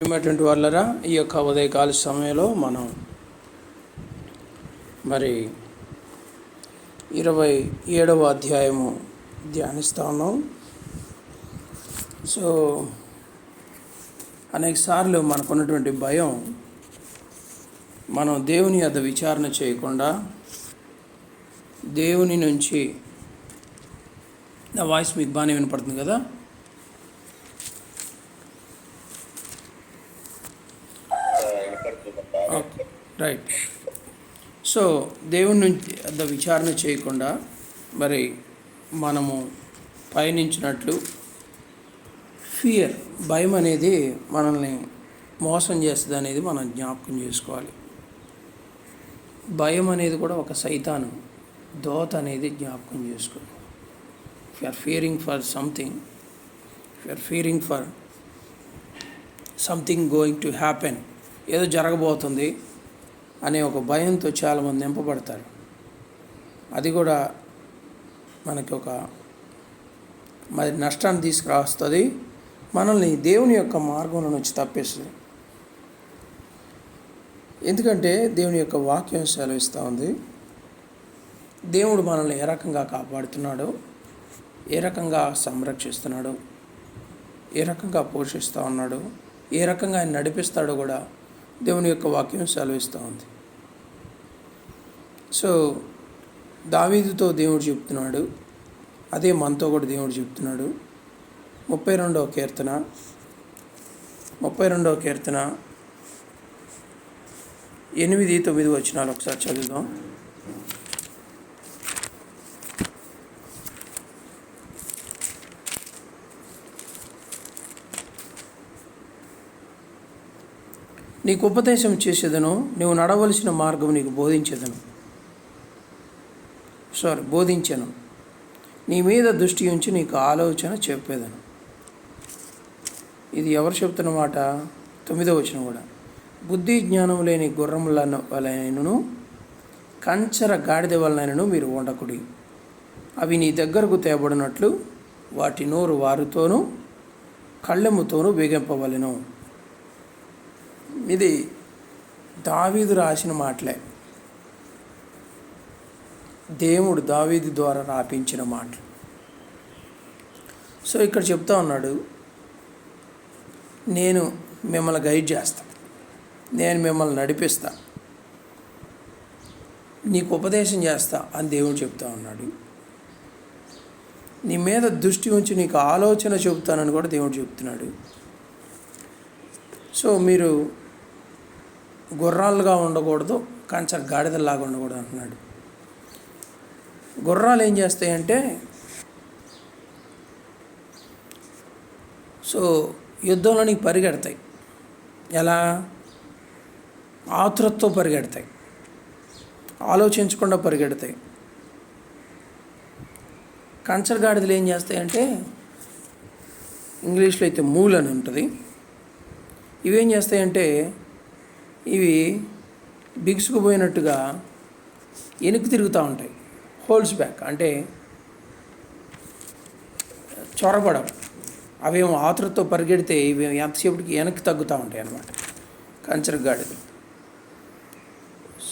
ప్రియమైనటువంటి వాళ్ళరా ఈ యొక్క ఉదయకాల సమయంలో మనం మరి ఇరవై ఏడవ అధ్యాయము ధ్యానిస్తా ఉన్నాం. సో అనేక సార్లు మనకున్నటువంటి భయం మనం దేవుని అద విచారణ చేయకుండా దేవుని నుంచి నా వాయిస్ మీకు బాగానే వినపడుతుంది కదా? రైట్ సో దేవుని నుంచి అంత విచారణ చేయకుండా మరి మనము పయనించినట్లు ఫియర్ భయం అనేది మనల్ని మోసం చేస్తుంది అనేది మనం జ్ఞాపకం చేసుకోవాలి. భయం అనేది కూడా ఒక సైతాను దోత అనేది జ్ఞాపకం చేసుకోవాలి if are fearing for something if are fearing for something going to happen ఏదో జరగబోతుంది అనే ఒక భయంతో చాలామంది నింపబడతారు. అది కూడా మనకి ఒక మరి నష్టాన్ని తీసుకురాస్తుంది. మనల్ని దేవుని యొక్క మార్గంలో నుంచి తప్పేస్తుంది. ఎందుకంటే దేవుని యొక్క వాక్యం సెలవిస్తూ ఉంది. దేవుడు మనల్ని ఏ రకంగా కాపాడుతున్నాడో ఏ రకంగా సంరక్షిస్తున్నాడో ఏ రకంగా పోషిస్తూ ఉన్నాడో ఏ రకంగా ఆయన నడిపిస్తాడో కూడా దేవుని యొక్క వాక్యం సెలవిస్తూ ఉంది. సో దావీదుతో దేవుడు చెప్తున్నాడు. అదే మనతో కూడా దేవుడు చెప్తున్నాడు. ముప్పై రెండవ కీర్తన. ముప్పై రెండవ కీర్తన. ఎనిమిది తొమ్మిది వచ్చినాలు ఒకసారి చదువుదాం. నీకు ఉపదేశం చేసేదను నువ్వు నడవలసిన మార్గం నీకు బోధించేదను. సారీ బోధించను. నీ మీద దృష్టి ఉంచి నీకు ఆలోచన చెప్పేదను. ఇది ఎవరు చెప్తున్న మాట? తొమ్మిదో వచ్చిన కూడా. బుద్ధి జ్ఞానం లేని గుర్రముల వలనను కంచర గాడిద వలనను మీరు ఉండకుడి అవి నీ దగ్గరకు తేబడినట్లు వాటి నోరు వారితోనూ కళ్ళెముతోనూ బిగింపవలెను ఇది దావీదు రాసిన మాటలే. దేవుడు దావీది ద్వారా రాపించిన మాటలు సో ఇక్కడ చెప్తా ఉన్నాడు నేను మిమ్మల్ని గైడ్ చేస్తా. నేను మిమ్మల్ని నడిపిస్తా. నీకు ఉపదేశం చేస్తా అని దేవుడు చెప్తా ఉన్నాడు. నీ మీద దృష్టి ఉంచి నీకు ఆలోచన చెబుతానని కూడా దేవుడు చెప్తున్నాడు. సో మీరు గుర్రాలుగా ఉండకూడదు కంచర గాడిదలాగా ఉండకూడదు అంటున్నాడు. గుర్రాలు ఏం చేస్తాయంటే సో యుద్ధంలోనికి పరిగెడతాయి. ఎలా? ఆతురతతో పరిగెడతాయి. ఆలోచించకుండా పరిగెడతాయి. కంచరగాడిదలు ఏం చేస్తాయంటే ఇంగ్లీష్లో అయితే మూల్ అని ఉంటుంది. ఇవేం చేస్తాయంటే ఇవి బిగుసుకుపోయినట్టుగా వెనుక తిరుగుతూ ఉంటాయి. హోల్స్ బ్యాక్ అంటే చొరబడం అవేమో ఆతురతో పరిగెడితే ఇవి ఎంతసేపటికి వెనక్కి తగ్గుతూ ఉంటాయి అన్నమాట. కంచర గాడిదలు.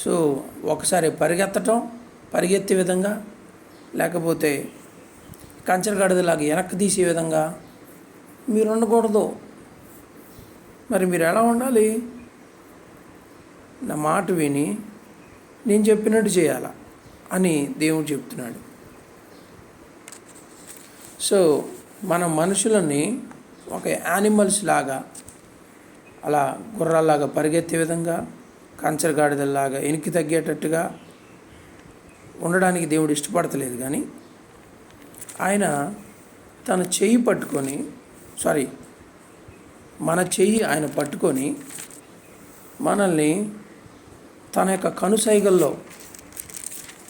సో ఒకసారి పరిగెత్తటం పరిగెత్తే విధంగా లేకపోతే కంచర గాడిదలాగా వెనక్కి తీసే విధంగా మీరు ఉండకూడదు. మరి మీరు ఎలా ఉండాలి? నా మాట విని నేను చెప్పినట్టు చేయాలా? అని దేవుడు చెప్తున్నాడు. సో మన మనుషులని ఒక యానిమల్స్ లాగా అలా గుర్రాల్లాగా పరిగెత్తే విధంగా కంచరగాడిదల్లాగా ఎనికి తగ్గేటట్టుగా ఉండడానికి దేవుడు ఇష్టపడతలేదు కానీ ఆయన తన చెయ్యి పట్టుకొని సారీ మన చెయ్యి ఆయన పట్టుకొని మనల్ని తన యొక్క కనుసైగల్లో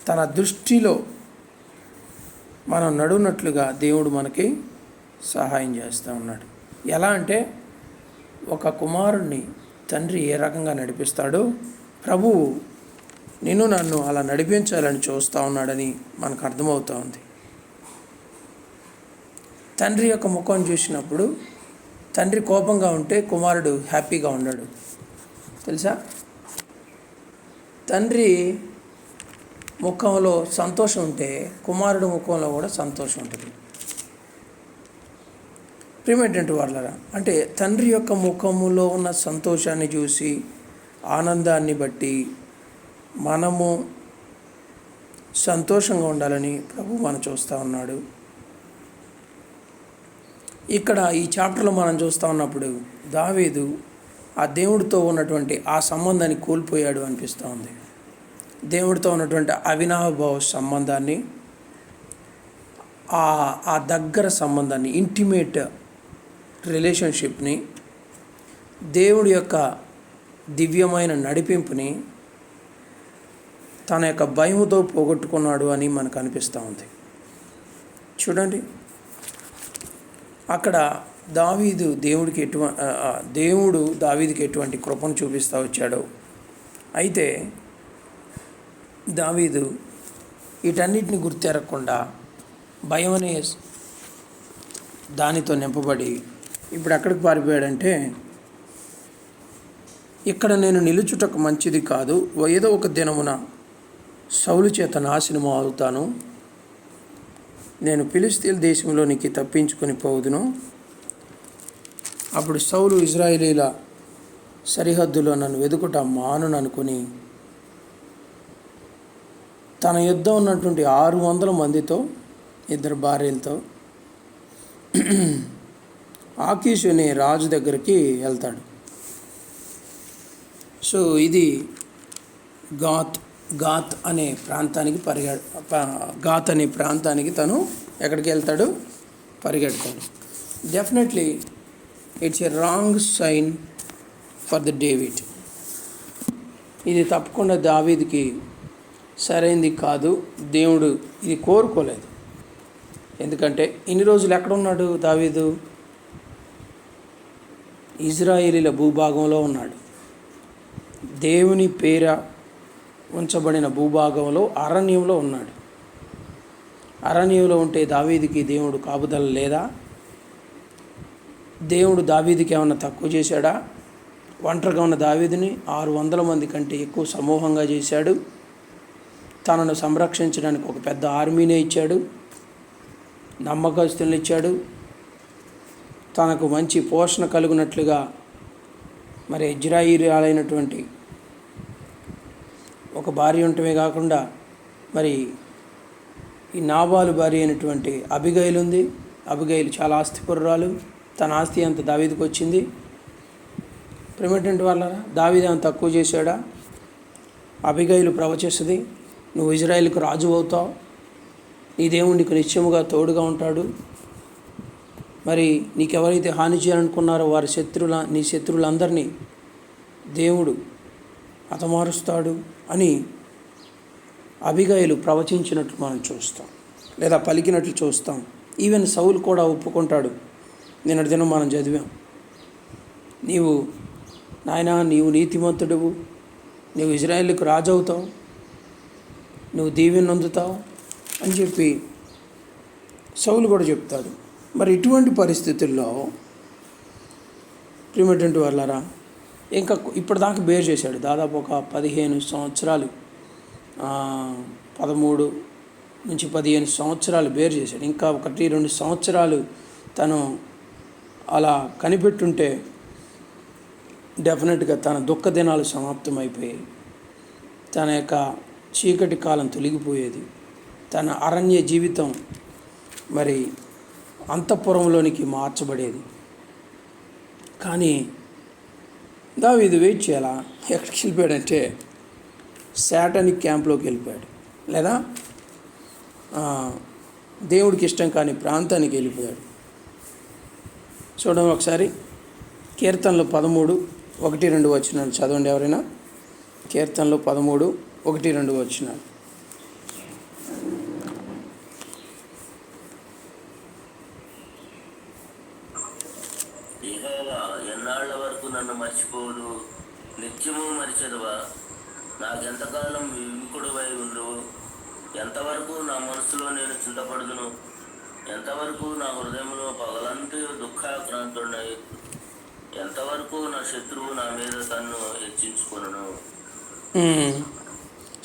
తన దృష్టిలో మనం నడునట్లుగా దేవుడు మనకి సహాయం చేస్తూ ఉన్నాడు. ఎలా అంటే ఒక కుమారుణ్ణి తండ్రి ఏ రకంగా నడిపిస్తాడో ప్రభువు నిన్ను నన్ను అలా నడిపించాలని చూస్తూ ఉన్నాడని మనకు అర్థమవుతూ ఉంది. తండ్రి యొక్క ముఖం చూసినప్పుడు తండ్రి కోపంగా ఉంటే కుమారుడు హ్యాపీగా ఉన్నాడు. తెలుసా? తండ్రి ముఖంలో సంతోషం ఉంటే కుమారుడు ముఖంలో కూడా సంతోషం ఉంటుంది. ప్రియమైనటువంటి వాళ్ళరా అంటే తండ్రి యొక్క ముఖములో ఉన్న సంతోషాన్ని చూసి ఆనందాన్ని బట్టి మనము సంతోషంగా ఉండాలని ప్రభు మనం చూస్తూ ఉన్నాడు. ఇక్కడ ఈ చాప్టర్లో మనం చూస్తూ ఉన్నప్పుడు దావేదు ఆ దేవుడితో ఉన్నటువంటి ఆ సంబంధాన్ని కోల్పోయాడు అనిపిస్తూ ఉంది. దేవుడితో ఉన్నటువంటి అవినాభావ సంబంధాన్ని ఆ ఆ దగ్గర సంబంధాన్ని ఇంటిమేట్ రిలేషన్షిప్ని దేవుడి యొక్క దివ్యమైన నడిపింపుని తన యొక్క భయముతో పోగొట్టుకున్నాడు అని మనకు అనిపిస్తూ ఉంది. చూడండి. అక్కడ దావీదు దేవుడికి ఎటువంటి దేవుడు దావీదికి ఎటువంటి కృపను చూపిస్తూ వచ్చాడు. అయితే దావీదు వీటన్నిటిని గుర్తెరగకుండా భయం అనే దానితో నింపబడి ఇప్పుడు ఎక్కడికి పారిపోయాడంటే ఇక్కడ నేను నిలుచుటకు మంచిది కాదు. ఏదో ఒక దినమున సౌలు చేత నాశనము అవుతాను. నేను ఫిలిస్తీన్ దేశంలోనికి తప్పించుకొని పోదును అప్పుడు సౌలు ఇజ్రాయేలీల సరిహద్దులో నన్ను వెదుకుట మానుననుకొని తన యుద్ధ ఉన్నటువంటి ఆరు వందల మందితో ఇద్దరు భార్యలతో ఆకీషుని అనే రాజు దగ్గరికి వెళ్తాడు. సో ఇది గాత్ గాత్ అనే ప్రాంతానికి పరిగె గాత్ అనే ప్రాంతానికి తను ఎక్కడికి వెళ్తాడు? పరిగెడతాడు. Definitely it's a wrong sign for the David ఇది తప్పకుండా దావీద్కి సరైంది కాదు. దేవుడు ఇది కోరుకోలేదు. ఎందుకంటే ఇన్ని రోజులు ఎక్కడ ఉన్నాడు దావీదు? ఇజ్రాయేలీల భూభాగంలో ఉన్నాడు. దేవుని పేర ఉంచబడిన భూభాగంలో అరణ్యంలో ఉన్నాడు. అరణ్యంలో ఉంటే దావీదికి దేవుడు కాపుదల లేదా? దేవుడు దావీదికి ఏమైనా తక్కువ చేశాడా? ఒంటరిగా ఉన్న దావీదిని ఆరు వందల మంది కంటే ఎక్కువ సమూహంగా చేశాడు. తనను సంరక్షించడానికి ఒక పెద్ద ఆర్మీనే ఇచ్చాడు. నమ్మకస్తులను ఇచ్చాడు. తనకు మంచి పోషణ కలుగునట్లుగా మరి ఇజ్రాయిలైనటువంటి ఒక భార్య ఉండటమే కాకుండా మరి ఈ నాబాలు భార్య అయినటువంటి అబిగైలు ఉంది. అబిగైలు చాలా ఆస్తిపుర్రాలు. తన ఆస్తి అంత దావీదికి వచ్చింది. ప్రిమిటెంట్ వాళ్ళ దావీది అంత తక్కువ చేశాడా? అబిగైలు ప్రవచిస్తుంది. నువ్వు ఇజ్రాయిల్కి రాజు అవుతావు. నీ దేవుడు నీకు నిశ్చయముగా తోడుగా ఉంటాడు. మరి నీకెవరైతే హాని చేయాలనుకున్నారో వారి శత్రువుల నీ శత్రువులందరినీ దేవుడు హతమారుస్తాడు అని అభిగాయులు ప్రవచించినట్లు మనం చూస్తాం. లేదా పలికినట్లు చూస్తాం. ఈవెన్ సౌలు కూడా ఒప్పుకుంటాడు. నిన్నటి దినం మనం చదివాం. నీవు నాయనా నీవు నీతిమంతుడువు. నీవు ఇజ్రాయేల్కి రాజు అవుతావు. నువ్వు దీవెనందుతావు అని చెప్పి సౌలు కూడా చెప్తాడు. మరి ఇటువంటి పరిస్థితుల్లో ప్రిమిటెంట్ వాళ్ళరా ఇంకా ఇప్పటిదాకా బేర్ చేశాడు. దాదాపు ఒక పదిహేను సంవత్సరాలు పదమూడు నుంచి పదిహేను సంవత్సరాలు బేర్ చేశాడు. ఇంకా ఒకటి రెండు సంవత్సరాలు తను అలా కనిపెట్టుంటే డెఫినెట్గా తన దుఃఖ దినాలు సమాప్తమైపోయాయి తన యొక్క చీకటి కాలం తొలగిపోయేది. తన అరణ్య జీవితం మరి అంతఃపురంలోనికి మార్చబడేది. కానీ దావీదు వెయిట్ చేయాలా? ఎక్కడికి వెళ్ళిపోయాడంటే శాటనిక్ క్యాంప్లోకి వెళ్ళిపోయాడు. లేదా? దేవుడికి ఇష్టం కాని ప్రాంతానికి వెళ్ళిపోయాడు. చూడండి ఒకసారి కీర్తనలు పదమూడు ఒకటి రెండు వచ్చినాలు చదవండి ఎవరైనా. కీర్తనలు పదమూడు ఒకటి రెండు వచ్చినాలు యెహోవా ఎన్నాళ్ళ వరకు నన్ను మర్చిపోదు నిత్యము మరిచెదవా? నాకెంతకాలం విముకుడువై ఉండువు ఎంతవరకు నా మనసులో నేను చింతపడుదును? ఎంతవరకు నా హృదయంలో పగలంతా దుఃఖాక్రాంతుడై ఎంతవరకు నా శత్రువు నా మీద తన్ను హెచ్చించుకొనును? మ్మ్.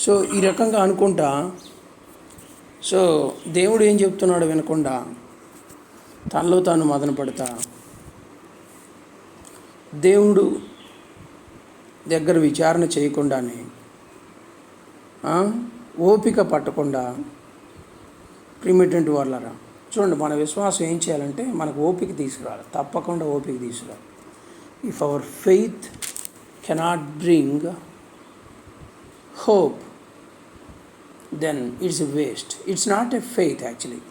సో ఈ రకంగా అనుకుంటా. సో దేవుడు ఏం చెప్తున్నాడు వినకుండా తనలో తాను మదన పడతా. దేవుడు దగ్గర విచారణ చేయకుండానే ఓపిక పట్టకుండా ప్రిమిటెంట్ వాళ్ళరా చూడండి మన విశ్వాసం ఏం చేయాలంటే మనకు ఓపిక తీసుకురావాలి. తప్పకుండా ఓపిక తీసుకురావాలి. If our faith cannot bring hope then it's a waste. It's not a faith actually.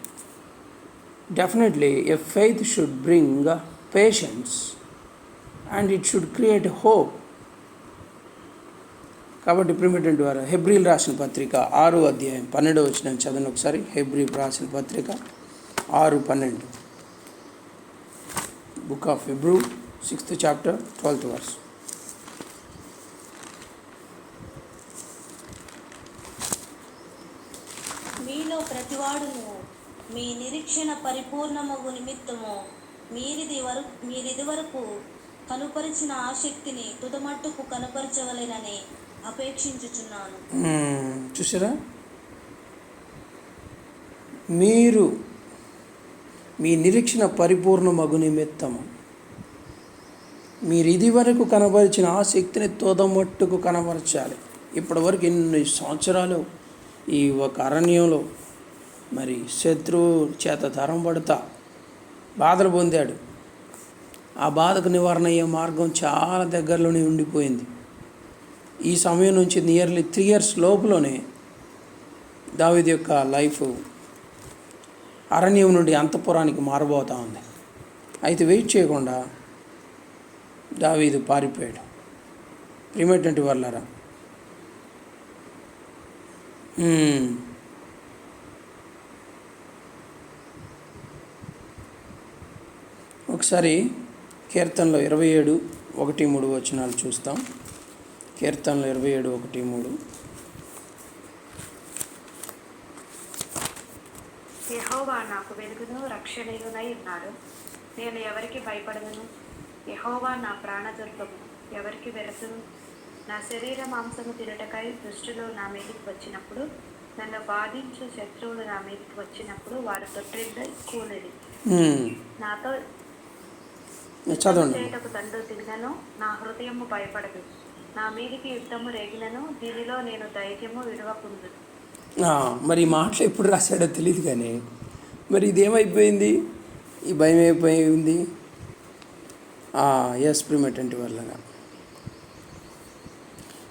Definitely, a faith should bring uh, patience and it should create hope. కాబట్టి ప్రిమిటెంట్ వారు హెబ్రిల్ రాసిన పత్రిక ఆరు అధ్యాయం పన్నెండు వచ్చిన చదవండి ఒకసారి హెబ్రిల్ రాసిన పత్రిక ఆరు పన్నెండు book of Hebrew sixth chapter twelfth verse మీలో ప్రతివాడును మీ నిరీక్షణ పరిపూర్ణమగు నిమిత్తము. మీరిది వరకు మీరిది వరకు కనుపరిచిన ఆసక్తిని తుదమట్టుకు కనపరచవలెనని అపేక్షించుచున్నాను. చూసారా మీరు మీ నిరీక్షణ పరిపూర్ణ మగు నిమిత్తము. మీరు ఇది వరకు కనపరిచిన ఆసక్తిని తోదమట్టుకు కనపరచాలి ఇప్పటివరకు ఎన్ని సంవత్సరాలు ఈ ఒక అరణ్యంలో మరి శత్రువు చేత తరం పడతా. బాధలు పొందాడు. ఆ బాధకు నివారణ అయ్యే మార్గం చాలా దగ్గరలోనే ఉండిపోయింది. ఈ సమయం నుంచి నియర్లీ త్రీ ఇయర్స్ లోపులోనే దావిద్ యొక్క లైఫ్ అరణ్యం నుండి అంతఃపురానికి మారబోతూ ఉంది. అయితే వెయిట్ చేయకుండా దావీదు పారిపోయాడు. ప్రిమేటెంట్ వాళ్ళరా ఒకసారి కీర్తనలో ఇరవై ఏడు ఒకటి మూడు వచనాలు చూస్తాం. కీర్తనలో ఇరవై ఏడు ఒకటి మూడు. యెహోవా నాకు వెలుగును రక్షణయునై ఉన్నాడు. నేను ఎవరికి భయపడదును యెహోవా నా ప్రాణదుర్గము. ఎవరికి వెరతును నా శరీర మాంసము తినటకై దుష్టులు నా మీదకి వచ్చినప్పుడు నన్ను బాధించు శత్రువులు నా మీదకి వచ్చినప్పుడు వారు తొట్టిల్లు కూలిరి. నాతో చదవండి. నా హృదయము భయపడదు. నా మీదికి యుద్ధము రేగినను దీనిలో నేను ధైర్యము విడవకుందు మరి మాటలు ఎప్పుడు రాశాడో తెలియదు కానీ మరి ఇదేమైపోయింది? ఈ భయం అయిపోయింది ఎస్ ప్రిమేటెంట్ వల్లగా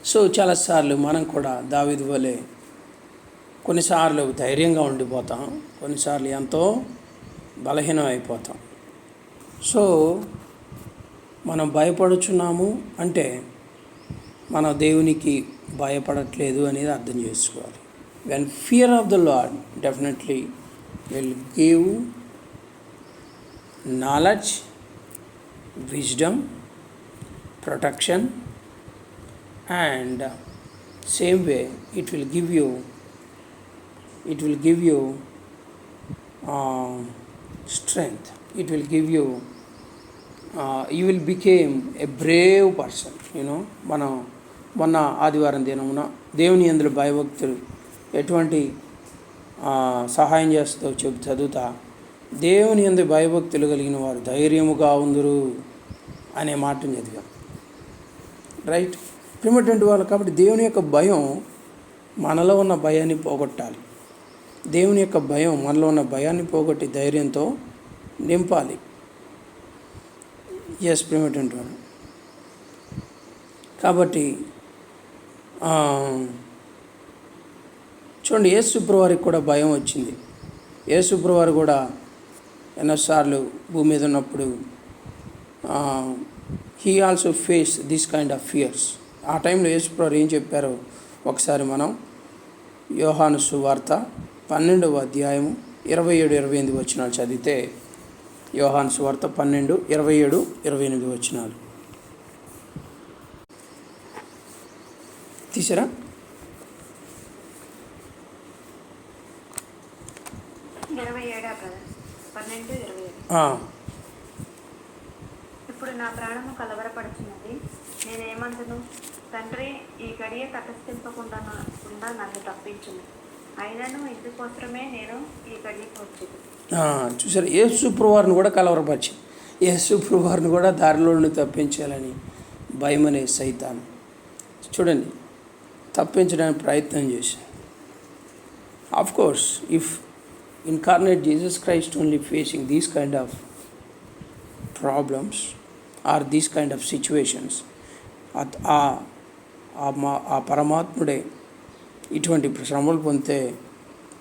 సో చాలాసార్లు మనం కూడా దావిది వలె కొన్నిసార్లు ధైర్యంగా ఉండిపోతాం కొన్నిసార్లు ఎంతో బలహీనం అయిపోతాం సో మనం భయపడుచున్నాము అంటే మన దేవునికి భయపడట్లేదు అనేది అర్థం చేసుకోవాలి. When fear of the Lord definitely will give knowledge wisdom protection and same way it will give you it will give you strength it will give you you will became a brave person you know మనం మొన్న ఆదివారం దినమున దేవుని అందులో భయభక్తులు ఎటువంటి సహాయం చేస్తూ చెబు చదువుతా. దేవుని అందు భయభక్తులు కలిగిన వారు ధైర్యముగా ఉందరు అనే మాటను చదివాం. రైట్ ప్రిమటెంట్ వాళ్ళు కాబట్టి దేవుని యొక్క భయం మనలో ఉన్న భయాన్ని పోగొట్టాలి. దేవుని యొక్క భయం మనలో ఉన్న భయాన్ని పోగొట్టి ధైర్యంతో నింపాలి. ఎస్ ప్రిమటెంట్ వాడు కాబట్టి చూడండి చూడండి యేసుప్రవారికి కూడా భయం వచ్చింది. యేసుప్రవారు కూడా ఎన్నోసార్లు భూమి మీద ఉన్నప్పుడు he also face this kind of fears ఆ టైంలో యేసుప్రవారు ఏం చెప్పారో ఒకసారి మనం యోహాను సువార్త పన్నెండవ అధ్యాయము ఇరవై ఏడు ఇరవై ఎనిమిది వచ్చినాలు చదివితే యోహాను సువార్త పన్నెండు ఇరవై ఏడు ఇరవై ఎనిమిది వచనాలు. తీసారా ఇరవై ఏడా కదా పన్నెండు ఇరవై ఏడు. ఆ, ఇప్పుడు నా ప్రాణము కలవరపడుచున్నది. నేనేమంటును? తండ్రి ఈ గడియ తటస్థింపకుండా కుండా నన్ను తప్పించును అయినను ఇందుకోసమే నేను ఈ గడియకు వచ్చింది. చూసారు యేసు ప్రభువారిని కూడా కలవరపరిచి యేసు ప్రభువారిని కూడా దారిలో నుండి తప్పించాలని భయం అనే సైతాన్. చూడండి తప్పించడానికి ప్రయత్నం చేసి of course if incarnate Jesus Christ only facing these kind of problems or these kind of situations ఆ పరమాత్ముడే ఇటువంటి శ్రమలు పొందితే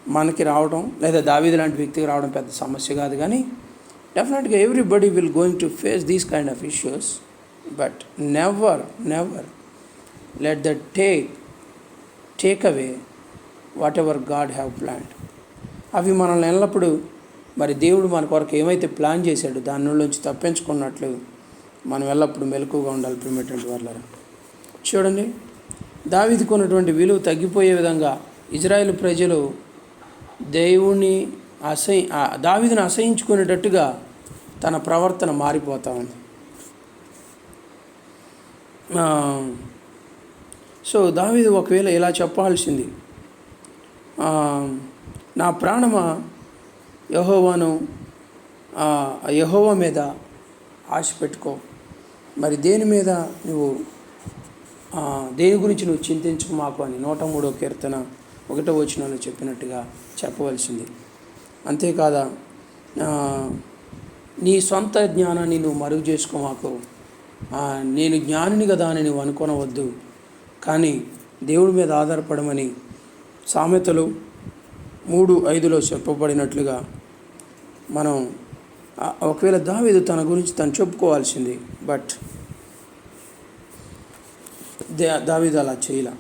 మనకి రావడం లేదా దావీదు లాంటి వ్యక్తికి రావడం పెద్ద సమస్య కాదు కానీ డెఫినెట్గా everybody will going to face these kind of issues but never never let the take take away whatever God have planned. అవి మనల్ని ఎల్లప్పుడూ మరి దేవుడు మన కొరకు ఏమైతే ప్లాన్ చేశాడు దాని నుంచి తప్పించుకున్నట్లు మనం ఎల్లప్పుడూ మెలకుగా ఉండాలి ప్రిమేటెంట్ వాళ్ళ చూడండి దావిదికున్నటువంటి విలువ తగ్గిపోయే విధంగా ఇజ్రాయెల్ ప్రజలు దేవుణ్ణి అసహ్య దావిదిని అసహించుకునేటట్టుగా తన ప్రవర్తన మారిపోతూ ఉంది. సో దావిది ఒకవేళ ఇలా చెప్పాల్సింది నా ప్రాణమా యహోవాను యహోవ మీద ఆశ పెట్టుకో. మరి దేని మీద నువ్వు దేని గురించి నువ్వు చింతించుకో మాకు అని నూట మూడో కీర్తన ఒకటో వచనంలో చెప్పినట్టుగా చెప్పవలసింది. అంతేకాదా నీ సొంత జ్ఞానాన్ని నువ్వు మరుగు చేసుకో మాకు నేను జ్ఞానిని కదా అని నువ్వు అనుకోనవద్దు. కానీ దేవుడి మీద ఆధారపడమని సామెతలు మూడు ఐదులో చెప్పబడినట్లుగా మనం ఒకవేళ దావీదు తన గురించి తను చెప్పుకోవాల్సింది బట్ దే దావీదు అలా చేయలే.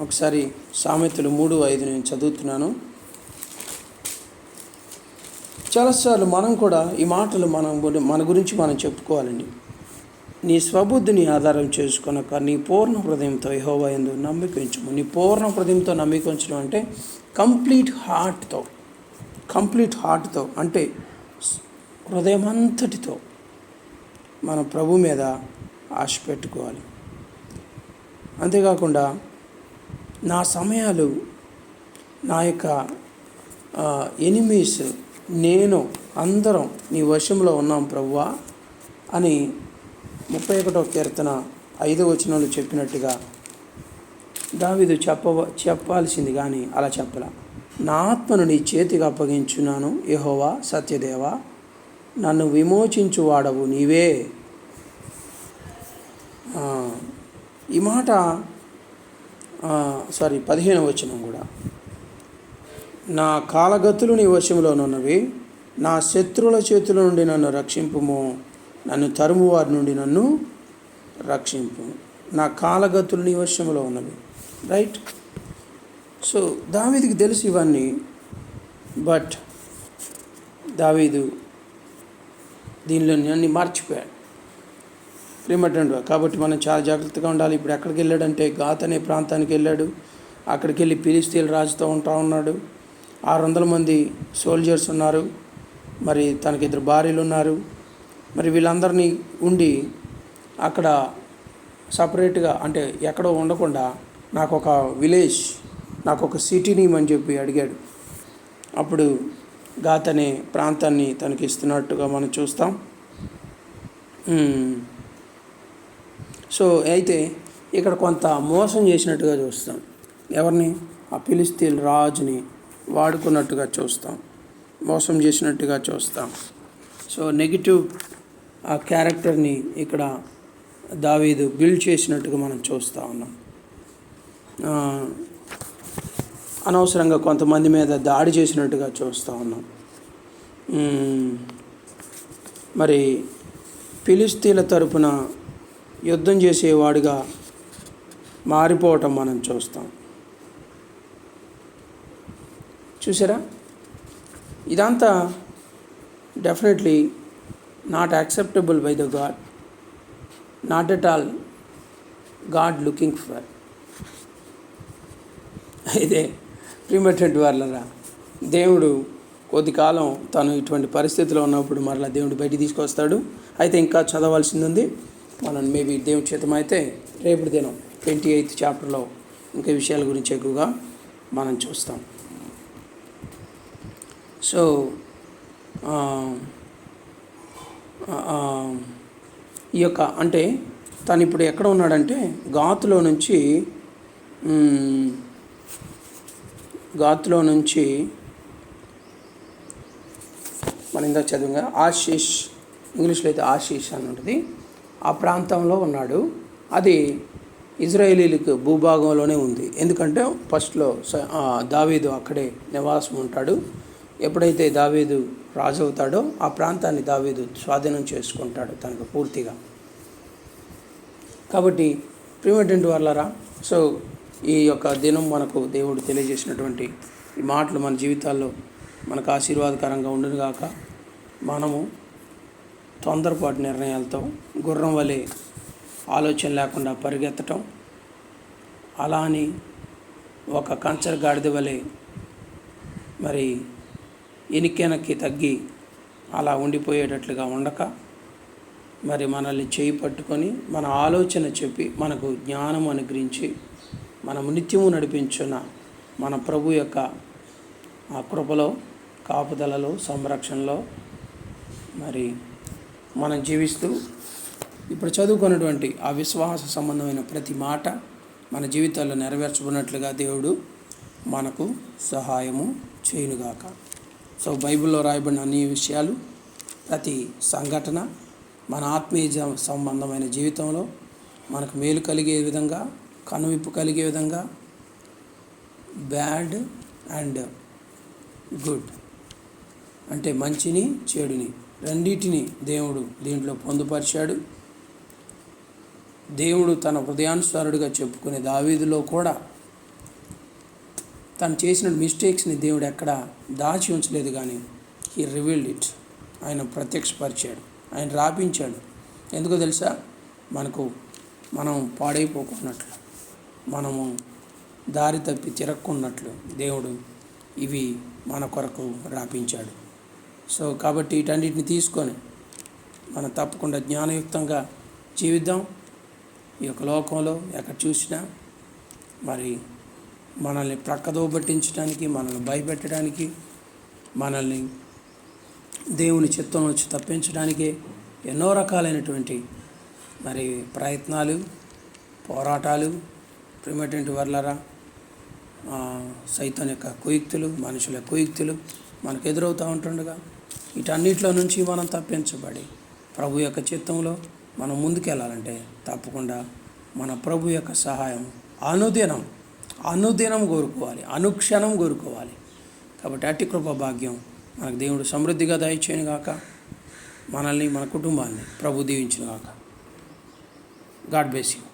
ఒకసారి సామెతలు మూడు ఐదు నేను చదువుతున్నాను. చాలాసార్లు మనం కూడా ఈ మాటలు మనం మన గురించి మనం చెప్పుకోవాలండి. నీ స్వబుద్ధిని ఆధారం చేసుకున్నాక నీ పూర్ణ హృదయంతో యహోవా ఎందు నమ్మిక ఉంచము. నీ పూర్ణ హృదయంతో నమ్మిక ఉంచడం అంటే కంప్లీట్ హార్ట్తో కంప్లీట్ హార్ట్తో అంటే హృదయం అంతటితో మన ప్రభు మీద ఆశ పెట్టుకోవాలి. అంతేకాకుండా నా సమయాలు నా యొక్క ఎనిమీస్ నేను అందరం నీ వశంలో ఉన్నాం ప్రభువా అని ముప్పై ఒకటో కీర్తన ఐదో వచనంలో చెప్పినట్టుగా దావిదు చెప్పవ చెప్పాల్సింది కానీ అలా చెప్పల. నా ఆత్మను నీ చేతికి అప్పగించున్నాను యహోవా సత్యదేవా. నన్ను విమోచించువాడవు నీవే. ఈ మాట సారీ పదిహేను వచనం కూడా. నా కాలగతులు నీ వశంలోనున్నవి నా శత్రువుల చేతుల నుండి నన్ను రక్షింపుము నన్ను తరుము వారి నుండి నన్ను రక్షింపు. నా కాలగతులు నీ వశంలో ఉన్నవి. రైట్ సో దావీదికి తెలుసు ఇవన్నీ బట్ దావీదు దీనిలో అన్ని మర్చిపోయాడు. ప్రేమటండు కాబట్టి మనం చాలా జాగ్రత్తగా ఉండాలి. ఇప్పుడు ఎక్కడికి వెళ్ళాడంటే గాత్ అనే ప్రాంతానికి వెళ్ళాడు. అక్కడికి వెళ్ళి పిలిస్తీల రాజుతో ఉంటా ఉన్నాడు. ఆరు వందల మంది సోల్జర్స్ ఉన్నారు. మరి తనకి ఇద్దరు భార్యలు ఉన్నారు. మరి వీళ్ళందరినీ ఉండి అక్కడ సపరేట్గా అంటే ఎక్కడో ఉండకుండా నాకు ఒక విలేజ్ నాకు ఒక సిటీని అని చెప్పి అడిగాడు. అప్పుడు గాత్ అనే ప్రాంతాన్ని తనకి ఇస్తున్నట్టుగా మనం చూస్తాం. సో అయితే ఇక్కడ కొంత మోసం చేసినట్టుగా చూస్తాం. ఎవరిని? ఆ పిలిస్తీన్ రాజుని వాడుకున్నట్టుగా చూస్తాం. మోసం చేసినట్టుగా చూస్తాం. సో నెగిటివ్ ఆ క్యారెక్టర్ని ఇక్కడ దావీదు బిల్డ్ చేసినట్టుగా మనం చూస్తూ ఉన్నాం. అనవసరంగా కొంతమంది మీద దాడి చేసినట్టుగా చూస్తూ ఉన్నాం. మరి ఫిలిస్తీన్ల తరపున యుద్ధం చేసేవాడిగా మారిపోవటం మనం చూస్తాం. చూసారా? ఇదంతా definitely not acceptable by the God not at all God looking for అయితే ప్రిమటెంట్ వాళ్ళరా దేవుడు కొద్ది కాలం తను ఇటువంటి పరిస్థితిలో ఉన్నప్పుడు మరలా దేవుడు బయటికి తీసుకొస్తాడు. అయితే ఇంకా చదవాల్సింది ఉంది. మనం మేబీ దేవుని చేతం అయితే రేపటి దినం ట్వంటీ ఎయిత్ చాప్టర్లో ఇంకా విషయాల గురించి ఎక్కువగా మనం చూస్తాం. సో ఈ యొక్క అంటే తను ఇప్పుడు ఎక్కడ ఉన్నాడంటే గాతులో నుంచి గాతులో నుంచి మన ఇందాక చదివిగా ఆశీష్ ఇంగ్లీష్లో అయితే ఆశీష్ అని ఉంటుంది. ఆ ప్రాంతంలో ఉన్నాడు. అది ఇజ్రాయేలీలకు భూభాగంలోనే ఉంది. ఎందుకంటే ఫస్ట్లో స- దావీదు అక్కడే నివాసం ఉంటాడు. ఎప్పుడైతే దావీదు రాజు అవుతాడో ఆ ప్రాంతాన్ని దావీదు స్వాధీనం చేసుకుంటాడు తనకు పూర్తిగా. కాబట్టి ప్రిమేటెంట్ వర్లరా సో ఈ యొక్క దినం మనకు దేవుడు తెలియజేసినటువంటి ఈ మాటలు మన జీవితాల్లో మనకు ఆశీర్వాదకరంగా ఉండును మనము తొందరపాటు నిర్ణయాలతో గుర్రం వలె ఆలోచన లేకుండా పరిగెత్తటం అలా అని ఒక కంచర్ గాడిద వలె మరి ఎనికెనక్కి తగ్గి అలా ఉండిపోయేటట్లుగా ఉండక మరి మనల్ని చేయి పట్టుకొని మన ఆలోచన చెప్పి మనకు జ్ఞానం అనుగ్రహించి మనము నిత్యము నడిపించున్న మన ప్రభు యొక్క ఆ కృపలో కాపుదలలో సంరక్షణలో మరి మనం జీవిస్తూ ఇప్పుడు చదువుకున్నటువంటి ఆ విశ్వాస సంబంధమైన ప్రతి మాట మన జీవితాల్లో నెరవేర్చుకున్నట్లుగా దేవుడు మనకు సహాయము చేయునుగాక. సో బైబిల్లో రాయబడిన అన్ని విషయాలు ప్రతి సంఘటన మన ఆత్మీయ సంబంధమైన జీవితంలో మనకు మేలు కలిగే విధంగా కనువిప్పు కలిగే విధంగా బ్యాడ్ అండ్ గుడ్ అంటే మంచిని చెడుని రెండింటిని దేవుడు దీంట్లో పొందుపరిచాడు. దేవుడు తన హృదయానుసారుడిగా చెప్పుకునే దావీదులో కూడా తను చేసిన మిస్టేక్స్ని దేవుడు ఎక్కడ దాచి ఉంచలేదు కానీ హీ రివీల్డ్ ఇట్. ఆయన ప్రత్యక్షపరిచాడు. ఆయన రాపించాడు. ఎందుకో తెలుసా? మనకు మనం పాడైపోకున్నట్లు మనము దారి తప్పి తిరక్కున్నట్లు దేవుడు ఇవి మన కొరకు రాపించాడు. సో కాబట్టి వీటన్నిటిని తీసుకొని మనం తప్పకుండా జ్ఞానయుక్తంగా జీవిద్దాం. ఈ యొక్క లోకంలో ఎక్కడ చూసినా మరి మనల్ని ప్రక్కదో పట్టించడానికి మనల్ని భయపెట్టడానికి మనల్ని దేవుని చిత్తం నుంచి తప్పించడానికి ఎన్నో రకాలైనటువంటి మరి ప్రయత్నాలు పోరాటాలు ప్రిమేటెంట్ వర్లరా సైతం యొక్క కుయుక్తులు మనుషుల కుయుక్తులు మనకు ఎదురవుతూ ఉంటుండగా వీటన్నిటిలో నుంచి మనం తప్పించబడి ప్రభు యొక్క చిత్తంలో మనం ముందుకెళ్ళాలంటే తప్పకుండా మన ప్రభు యొక్క సహాయం అనుదినం అనుదినం కోరుకోవాలి అనుక్షణం కోరుకోవాలి. కాబట్టి అట్టి కృప భాగ్యం మనకు దేవుడు సమృద్ధిగా దయచేయను గాక. మనల్ని మన కుటుంబాన్ని ప్రభు దీవించిన గాక. God bless you.